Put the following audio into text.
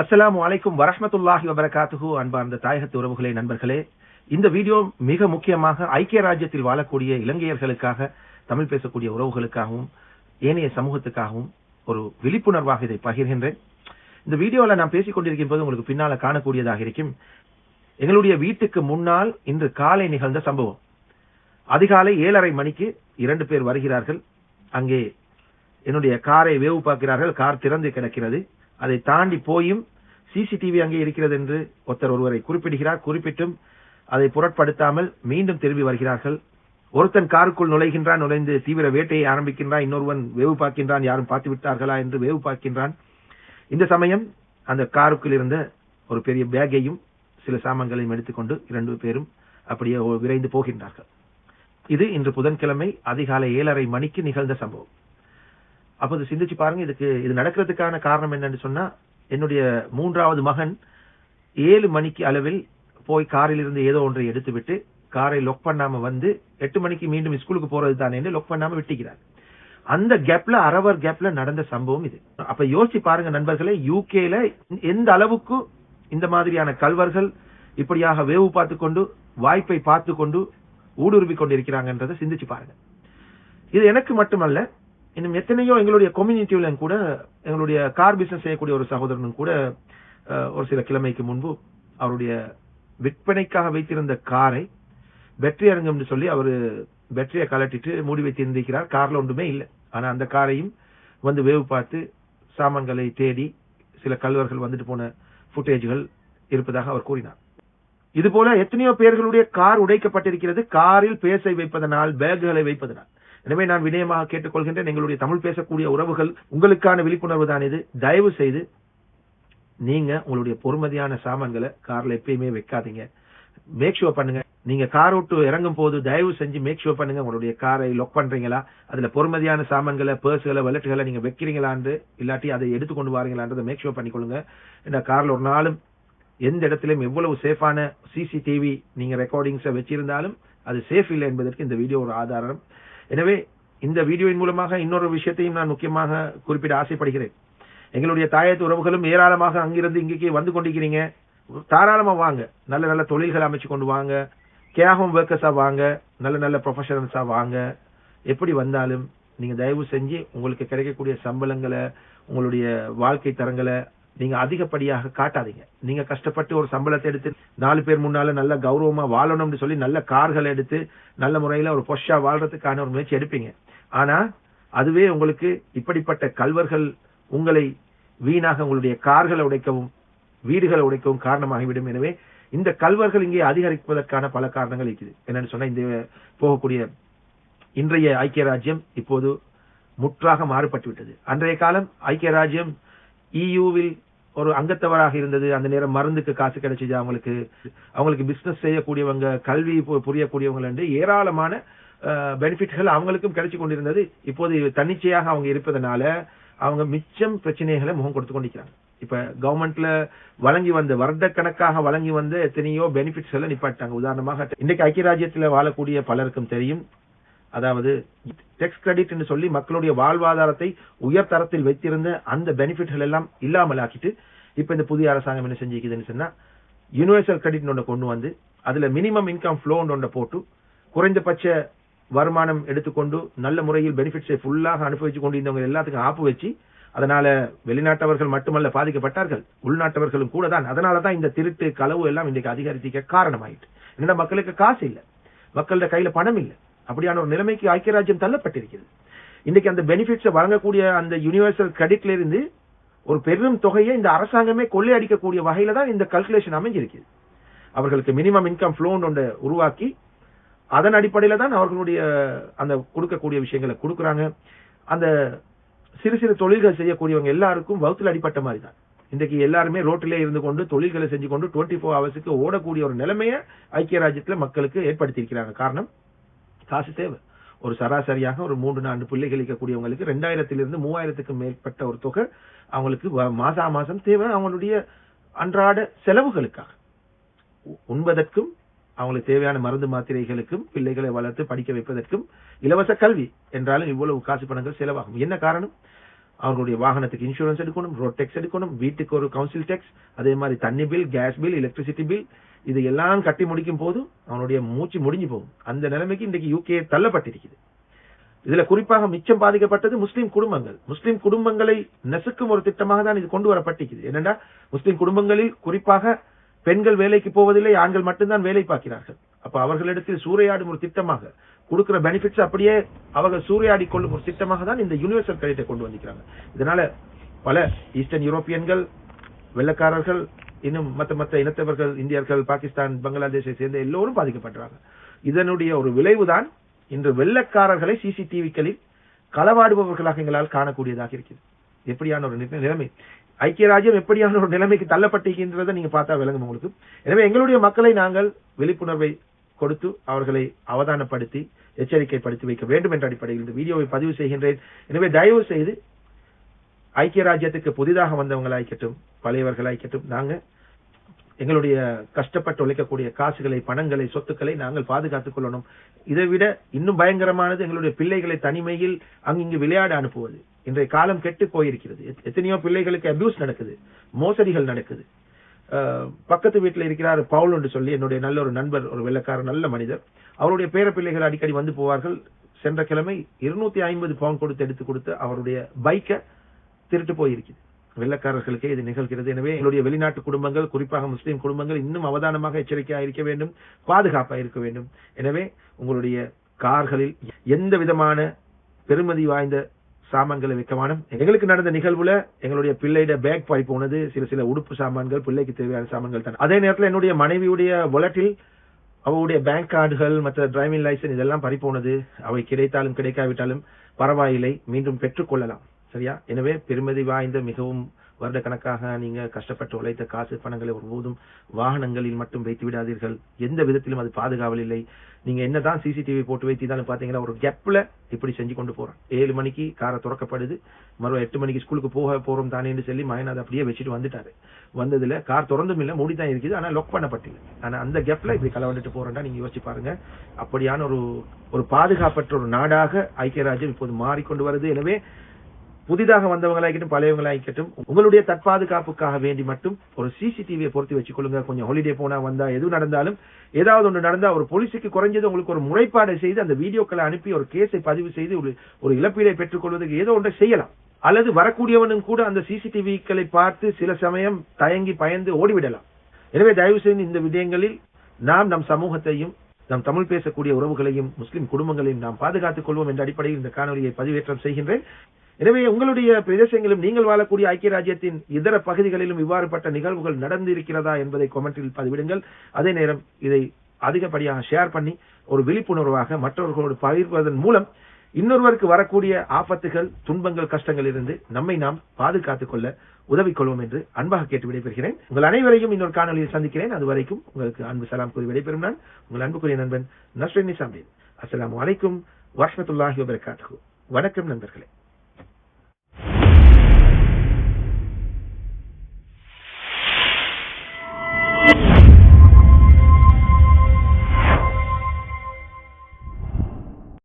அஸ்லாம் அலைக்கும் வரமத்துல்லாஹி வபரகாத்துஹு அன்பார்ந்த தாயகத்து உறவுகளே நண்பர்களே. இந்த வீடியோ மிக முக்கியமாக ஐக்கிய ராஜ்யத்தில் வாழக்கூடிய இலங்கையர்களுக்காக தமிழ் பேசக்கூடிய உறவுகளுக்காகவும் ஏனைய சமூகத்துக்காகவும் ஒரு விழிப்புணர்வாக இதை பகிர்கின்றேன். இந்த வீடியோவில் நான் பேசிக் கொண்டிருக்கும் போது உங்களுக்கு பின்னால காணக்கூடியதாக இருக்கும். எங்களுடைய வீட்டுக்கு முன்னால் இன்று காலை நிகழ்ந்த சம்பவம். அதிகாலை ஏழரை மணிக்கு இரண்டு பேர் வருகிறார்கள். அங்கே என்னுடைய காரை வேவு பார்க்கிறார்கள். கார் திறந்து கிடக்கிறது. அதை தாண்டி போயும் சிசிடிவி அங்கே இருக்கிறது என்று ஒருத்தர் ஒருவரை குறிப்பிடுகிறார் குறிப்பிட்டும் அதை பொருட்படுத்தாமல் மீண்டும் திரும்பி வருகிறார்கள். ஒருத்தன் காருக்குள் நுழைகின்றான் நுழைந்து தீவிர வேட்டையை ஆரம்பிக்கின்றான் இன்னொருவன் வேவு பார்க்கின்றான் யாரும் பார்த்து விட்டார்களா என்று வேவு பார்க்கின்றான். இந்த சமயம் அந்த காருக்குள் இருந்த ஒரு பெரிய பேக்கையும் சில சாமான்களையும் எடுத்துக்கொண்டு இரண்டு பேரும் அப்படியே விரைந்து போகின்றார்கள். இது இன்று புதன்கிழமை அதிகாலை ஏழரை மணிக்கு நிகழ்ந்த சம்பவம். அப்போது சிந்திச்சு பாருங்க இதுக்கு இது நடக்கிறதுக்கான காரணம் என்னன்னு சொன்னா என்னுடைய மூன்றாவது மகன் ஏழு மணிக்கு அளவில் போய் காரில் இருந்து ஏதோ ஒன்றை எடுத்துவிட்டு காரை லொக் பண்ணாம வந்து எட்டு மணிக்கு மீண்டும் ஸ்கூலுக்கு போறது தானே லொக் பண்ணாம விட்டுக்கிறார் அந்த கேப்ல அரவர் கேப்ல நடந்த சம்பவம் இது. அப்ப யோசிச்சு பாருங்க நண்பர்களே யூகேல எந்த அளவுக்கு இந்த மாதிரியான கல்வர்கள் இப்படியாக வேவு பார்த்து கொண்டு வாய்ப்பை பார்த்து கொண்டு ஊடுருவி கொண்டிருக்கிறாங்கன்றதை சிந்திச்சு பாருங்க. இது எனக்கு மட்டுமல்ல இன்னும் எத்தனையோ எங்களுடைய கம்யூனிட்டியில கூட எங்களுடைய கார் பிசினஸ் செய்யக்கூடிய ஒரு சகோதரனும் கூட ஒரு சில கிழமைக்கு முன்பு அவருடைய விற்பனைக்காக வைத்திருந்த காரை பேட்டரி அரங்கம்னு சொல்லி அவரு பேட்டரியை கலட்டிட்டு மூடி வைத்திருந்திருக்கிறார் கார்ல ஒன்றுமே இல்லை. ஆனா அந்த காரையும் வந்து வேவு பார்த்து சாமான்களை தேடி சில கல்வர்கள் வந்துட்டு போன ஃபுட்டேஜ்கள் இருப்பதாக அவர் கூறினார். இது போல எத்தனையோ பேர்களுடைய கார் உடைக்கப்பட்டிருக்கிறது. காரில் பேசை வைப்பதனால் பேக்குகளை வைப்பதனால். எனவே நான் வினயமாக கேட்டுக்கொள்கின்றேன். எங்களுடைய தமிழ் பேசக்கூடிய உறவுகள் உங்களுக்கான விழிப்புணர்வு தான் இது. தயவு செய்து நீங்க உங்களுடைய பொறுமதியான சாமான்களை கார்ல எப்பயுமே வைக்காதீங்க. மேக் ஷுவர் பண்ணுங்க. நீங்க கார் விட்டு இறங்கும் போது தயவு செஞ்சு மேக் ஷுவர் பண்ணுங்க. உங்களுடைய காரை லொக் பண்றீங்களா? அதுல பொறுமதியான சாமான்களை பர்ஸ்களை வெலட்டுகளை நீங்க வைக்கிறீங்களான்னு இல்லாட்டி அதை எடுத்துக்கொண்டு வாரீங்களான்றதை மேக் ஷுவர் பண்ணிக்கொள்ளுங்க. இந்த கார்ல ஒரு நாளும் எந்த இடத்திலும் எவ்வளவு சேஃபான சிசிடிவி நீங்க ரெக்கார்டிங்ஸை வச்சிருந்தாலும் அது சேஃப் இல்லை என்பதற்கு இந்த வீடியோ ஒரு ஆதாரம். எனவே இந்த வீடியோவின் மூலமாக இன்னொரு விஷயத்தையும் நான் முக்கியமாக குறிப்பிட ஆசைப்படுகிறேன். எங்களுடைய தாயத்து உறவுகளும் ஏராளமாக அங்கிருந்து இங்கே வந்து கொண்டிருக்கிறீங்க. தாராளமா வாங்க. நல்ல நல்ல தொழில்கள் அமைச்சு கொண்டு வாங்க. கேஹோம் ஒர்க்கர்ஸா வாங்க. நல்ல நல்ல ப்ரொஃபஷனல்ஸா வாங்க. எப்படி வந்தாலும் நீங்க தயவு செஞ்சு உங்களுக்கு கிடைக்கக்கூடிய சம்பளங்களை உங்களுடைய வாழ்க்கை தரங்களை நீங்க அதிகப்படியாக காட்டாதீங்க. நீங்க கஷ்டப்பட்டு ஒரு சம்பளத்தை எடுத்து நாலு பேர் முன்னால நல்ல கௌரவமா வாழணும்னு சொல்லி நல்ல கார்களை எடுத்து நல்ல முறையில ஒரு பொஷா வாழ்றதுக்கான ஒரு முயற்சி எடுப்பீங்க. ஆனா அதுவே உங்களுக்கு இப்படிப்பட்ட கல்வர்கள் உங்களை வீணாக உங்களுடைய கார்களை உடைக்கவும் வீடுகளை உடைக்கவும் காரணமாகிவிடும். எனவே இந்த கல்வர்கள் இங்கே அதிகரிப்பதற்கான பல காரணங்கள் இருக்குது. என்னன்னு சொன்னா இந்த போகக்கூடிய இன்றைய ஐக்கிய ராஜ்யம் இப்போது முற்றாக மாறுபட்டு விட்டது அன்றைய காலம் ஐக்கிய ராஜ்யம் இயூவில் ஒரு அங்கத்தவராக இருந்தது. அந்த நேரம் மருந்துக்கு காசு கிடைச்சது அவங்களுக்கு. அவங்களுக்கு பிசினஸ் செய்யக்கூடியவங்க கல்வி புரியக்கூடியவங்க என்று ஏராளமான பெனிஃபிட்கள் அவங்களுக்கும் கிடைச்சு கொண்டிருந்தது. இப்போது தன்னிச்சையாக அவங்க இருப்பதனால அவங்க மிச்சம் பிரச்சனைகளை முகம் கொடுத்து கொண்டிருக்கிறாங்க. இப்ப கவர்மெண்ட்ல வழங்கி வந்த வருடக்கணக்காக வழங்கி வந்த எத்தனையோ பெனிஃபிட்ஸ் எல்லாம் நிப்பாட்டாங்க உதாரணமாக இன்றைக்கு ஐக்கிய ராஜ்யத்தில் வாழக்கூடிய பலருக்கும் தெரியும். அதாவது டெக்ஸ் கிரெடிட் என்று சொல்லி மக்களுடைய வாழ்வாதாரத்தை உயர் தரத்தில் வைத்திருந்த அந்த பெனிஃபிட்கள் எல்லாம் இல்லாமல் ஆக்கிட்டு இப்ப இந்த புதிய அரசாங்கம் என்ன செஞ்சிருக்குதுன்னு சொன்னா யூனிவர்சல் கிரெடிட் ஒன்று கொண்டு வந்து அதுல மினிமம் இன்கம் ஃப்ளோன் ஒன்றை போட்டு குறைந்தபட்ச வருமானம் எடுத்துக்கொண்டு நல்ல முறையில் பெனிஃபிட்ஸை ஃபுல்லாக அனுபவிச்சு கொண்டிருந்தவங்க எல்லாத்துக்கும் ஆப்பு வச்சு அதனால வெளிநாட்டவர்கள் மட்டுமல்ல பாதிக்கப்பட்டார்கள் உள்நாட்டவர்களும் கூட தான். அதனால தான் இந்த திருட்டு களவு எல்லாம் இன்றைக்கு அதிகரித்திக்க காரணமாயிட்டு. என்னடா மக்களுக்கு காசு இல்லை. மக்களோட கையில பணம் இல்லை. அப்படியான ஒரு நிலைமைக்கு ஐக்கிய ராஜ்யம் தள்ளப்பட்டிருக்கிறது. இன்னைக்கு அந்த பெனிஃபிட்ஸை வழங்கக்கூடிய அந்த யூனிவர்சல் கிரெடிட்ல இருந்து ஒரு பெரும் தொகையை இந்த அரசாங்கமே கொள்ளையடிக்கக்கூடிய வகையில தான் இந்த கல்குலேஷன் அமைஞ்சிருக்குது அவர்களுக்கு மினிமம் இன்கம் ஃப்ளோன் ஒன்றை உருவாக்கி அதன் அடிப்படையில தான் அவர்களுடைய அந்த கொடுக்கக்கூடிய விஷயங்களை கொடுக்குறாங்க. அந்த சிறு சிறு தொழில்கள் செய்யக்கூடியவங்க எல்லாருக்கும் வகுத்துல அடிப்பட்ட மாதிரி தான். இன்றைக்கு எல்லாருமே ரோட்டிலே இருந்து கொண்டு தொழில்களை செஞ்சு கொண்டு டுவெண்ட்டி ஃபோர் ஹவர்ஸுக்கு ஓடக்கூடிய ஒரு நிலைமையை ஐக்கிய ராஜ்யத்தில் மக்களுக்கு ஏற்படுத்தியிருக்கிறாங்க. காரணம் காசு தேவை. ஒரு சராசரியாக ஒரு மூன்று நான்கு பிள்ளைகள் இருக்கக்கூடியவங்களுக்கு ரெண்டாயிரத்திலிருந்து மூவாயிரத்துக்கு மேற்பட்ட ஒரு தொகை அவங்களுக்கு மாசா மாசம் தேவை அவங்களுடைய அன்றாட செலவுகளுக்காக. உண்பதற்கும் அவங்களுக்கு தேவையான மருந்து மாத்திரைகளுக்கும் பிள்ளைகளை வளர்த்து படிக்க வைப்பதற்கும் இலவச கல்வி என்றாலும் இவ்வளவு காசு பணங்கள் செலவாகும். என்ன காரணம்? அவர்களுடைய வாகனத்துக்கு இன்சூரன்ஸ் எடுக்கணும் ரோட் டேக்ஸ் எடுக்கணும் வீட்டுக்கு ஒரு கவுன்சில் டேக்ஸ் அதே மாதிரி தண்ணி bill gas bill electricity bill இது எல்லாம் கட்டி முடிக்கும் போது அவனுடைய மூச்சு முடிஞ்சு போகும். அந்த நிலைமைக்கு இன்றைக்கு யூகே தள்ளப்பட்டிருக்குது இதுல குறிப்பாக மிச்சம் பாதிக்கப்பட்டது முஸ்லீம் குடும்பங்கள். முஸ்லீம் குடும்பங்களை நெசுக்கும் ஒரு திட்டமாக தான் இது கொண்டு வரப்பட்டிருக்குது என்னென்னா முஸ்லீம் குடும்பங்களில் குறிப்பாக பெண்கள் வேலைக்கு போவதில்லை ஆண்கள் மட்டும்தான் வேலை பார்க்கிறார்கள். அப்ப அவர்களிடத்தில் சூறையாடும் ஒரு திட்டமாக கொடுக்கிற பெனிஃபிட்ஸ் அப்படியே அவர்கள் சூறையாடி கொள்ளும் ஒரு திட்டமாக தான் இந்த யூனிவர்சல் கிரெடிட்டை கொண்டு வந்திருக்கிறாங்க. இதனால பல ஈஸ்டர்ன் யூரோப்பியன்கள் வெள்ளக்காரர்கள் இன்னும் மத்த மத்த இனத்தவர்கள் இந்தியர்கள் பாகிஸ்தான் பங்களாதேஷை சேர்ந்த எல்லோரும் பாதிக்கப்படுறாங்க இதனுடைய ஒரு விளைவுதான் இன்று வெள்ளக்காரர்களை சிசிடிவிக்களில் களவாடுபவர்களாக எங்களால் காணக்கூடியதாக இருக்கிறது. எப்படியான ஒரு நிலைமை? ஐக்கிய ராஜ்யம் எப்படியான ஒரு நிலைமைக்கு தள்ளப்பட்டிருக்கின்றதை நீங்க பார்த்தா விளங்கும் உங்களுக்கு. எனவே எங்களுடைய மக்களை நாங்கள் விழிப்புணர்வை கொடுத்து அவர்களை அவதானப்படுத்தி எச்சரிக்கைப்படுத்தி வைக்க வேண்டும் என்ற அடிப்படையில் இந்த வீடியோவை பதிவு செய்கின்றேன். எனவே தயவு செய்து ஐக்கிய ராஜ்யத்துக்கு புதிதாக வந்தவங்களாய்க்கட்டும் பழையவர்களாய்க்கட்டும் நாங்க எங்களுடைய கஷ்டப்பட்டு உழைக்கக்கூடிய காசுகளை பணங்களை சொத்துக்களை நாங்கள் பாதுகாத்துக் கொள்ளணும். இதை விட இன்னும் பயங்கரமானது எங்களுடைய பிள்ளைகளை தனிமையில் அங்கிங்கு விளையாட அனுப்புவது. இன்றைய காலம் கெட்டு போயிருக்கிறது. எத்- எத்தனையோ பிள்ளைகளுக்கு அபியூஸ் நடக்குது. மோசடிகள் நடக்குது. பக்கத்து வீட்டில் இருக்கிறார் பவுல் என்று சொல்லி என்னுடைய நல்ல ஒரு நண்பர் ஒரு வெள்ளக்காரர் நல்ல மனிதர். அவருடைய பேர பிள்ளைகள் அடிக்கடி வந்து போவார்கள். சென்ற கிழமை இருநூத்தி ஐம்பது பவுன் கொடுத்து எடுத்து கொடுத்து அவருடைய பைக்கை திருட்டு போயிருக்குது. வெள்ளக்காரர்களுக்கே இது நிகழ்கிறது. எனவே எங்களுடைய வெளிநாட்டு குடும்பங்கள் குறிப்பாக முஸ்லீம் குடும்பங்கள் இன்னும் அவதானமாக எச்சரிக்கையாக இருக்க வேண்டும் பாதுகாப்பாக இருக்க வேண்டும். எனவே உங்களுடைய கார்களில் எந்த விதமான பெருமதி வாய்ந்த சாமான்களை வைக்க வேணும் எங்களுக்கு நடந்த நிகழ்வுல எங்களுடைய பிள்ளையோட பேக் பாய் போனது. சில சில உடுப்பு சாமான்கள் பிள்ளைக்கு தேவையான சாமான்கள் தான். அதே நேரத்தில் என்னுடைய மனைவியுடைய புலட்டில் அவருடைய பேங்க் கார்டுகள் மற்ற டிரைவிங் லைசன்ஸ் இதெல்லாம் பறிப்போனது அவை கிடைத்தாலும் கிடைக்காவிட்டாலும் பரவாயில்லை. மீண்டும் பெற்றுக்கொள்ளலாம் சரியா? எனவே பெருமதி வாய்ந்த மிகவும் வருடக்கணக்காக நீங்க கஷ்டப்பட்டு உழைத்த காசு பணங்களை ஒருபோதும் வாகனங்களில் மட்டும் வைத்து விடாதீர்கள். எந்த விதத்திலும் அது பாதுகாவல் இல்லை. நீங்க என்னதான் சிசிடிவி போட்டு வைத்திருந்தாலும் பாத்தீங்கன்னா ஒரு கேப்ல இப்படி செஞ்சு கொண்டு போறோம் ஏழு மணிக்கு காரை திறக்கப்படுது. மறுபடியும் எட்டு மணிக்கு ஸ்கூலுக்கு போக போறோம் தானேன்னு சொல்லி மகன் அதை அப்படியே வச்சுட்டு வந்துட்டாரு. வந்ததுல கார் திறந்தும் இல்லை மூடி தான் இருக்குது ஆனா லொக் பண்ணப்பட்டில்லை. ஆனா அந்த கேப்ல இப்படி களவண்டுட்டு போறேன்டா நீங்க யோசிச்சு பாருங்க. அப்படியான ஒரு ஒரு பாதுகாப்பற்ற ஒரு நாடாக ஐக்கிய ராஜ்யம் இப்போது மாறிக்கொண்டு வருது. எனவே புதிதாக வந்தவங்களாகட்டும் பழையவங்களாகட்டும் உங்களுடைய தற்பாதுகாப்புக்காக வேண்டி மட்டும் ஒரு சிசிடிவியை பொருத்தி வச்சுக்கொள்ளுங்க. கொஞ்சம் ஹாலிடே போனா வந்தா எது நடந்தாலும் ஏதாவது ஒன்று நடந்தா ஒரு போலீஸுக்கு குறைஞ்சது உங்களுக்கு ஒரு முறைப்பாடை செய்து அந்த வீடியோக்களை அனுப்பி ஒரு கேஸை பதிவு செய்து ஒரு ஒரு இழப்பீடை பெற்றுக்கொள்வதற்கு ஏதோ ஒன்றை செய்யலாம். அல்லது வரக்கூடியவனும் கூட அந்த சிசிடிவிக்களை பார்த்து சில சமயம் தயங்கி பயந்து ஓடிவிடலாம். எனவே தயவு செய்து இந்த விடயங்களில் நாம் நம் சமூகத்தையும் நம் தமிழ் பேசக்கூடிய உறவுகளையும் முஸ்லிம் குடும்பங்களையும் நாம் பாதுகாத்துக் கொள்வோம் என்ற அடிப்படையில் இந்த காணொலியை பதிவேற்றம் செய்கின்றேன். எனவே உங்களுடைய பிரதேசங்களிலும் நீங்கள் வாழக்கூடிய ஐக்கிய ராஜ்யத்தின் இதர பகுதிகளிலும் இவ்வாறுபட்ட நிகழ்வுகள் நடந்திருக்கிறதா என்பதை கொமெண்டில் பதிவிடுங்கள். அதே நேரம் இதை அதிகப்படியாக ஷேர் பண்ணி ஒரு விழிப்புணர்வாக மற்றவர்களோடு பகிர்வதன் மூலம் இன்னொருவருக்கு வரக்கூடிய ஆபத்துகள் துன்பங்கள் கஷ்டங்கள் இருந்து நம்மை நாம் பாதுகாத்துக் கொள்ள உதவி கொள்வோம் என்று அன்பாக கேட்டு விடைபெறுகிறேன். உங்கள் அனைவரையும் இன்னொரு காணொலியில் சந்திக்கிறேன். அது வரைக்கும் உங்களுக்கு அன்பு சலாம் கூறி விடைபெறும் நான் உங்கள் அன்புக்குரிய நண்பன் நஸ்ரின் நிசாம்பேன் அஸ்லாம் வலைக்கும் வரஹ்மத்துல்லாஹி வணக்கம் நண்பர்களே.